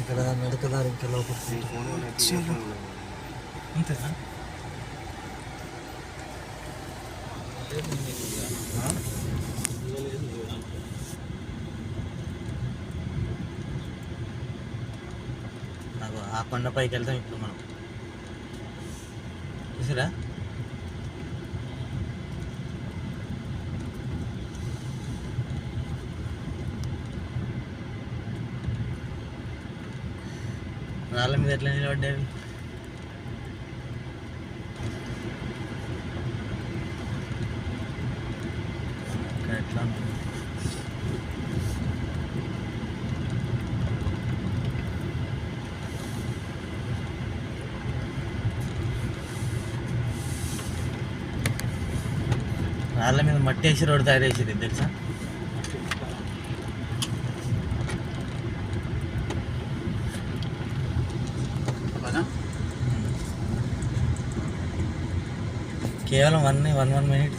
ఇక్కడ నడకదారి ఇంకా లోపలికి అంతేనా? నాకు ఆ కొండ పైకి వెళ్తాం ఇప్పుడు మనం. చూసారా? రాళ్ళ మీద ఎట్లా నిలబడ్డావి ఎట్లా రాళ్ళ మీద మట్టి వేసి రోడ్డు తయారు చేసేది తెలుసా? కేవలం వన్ వన్ వన్ మినిట్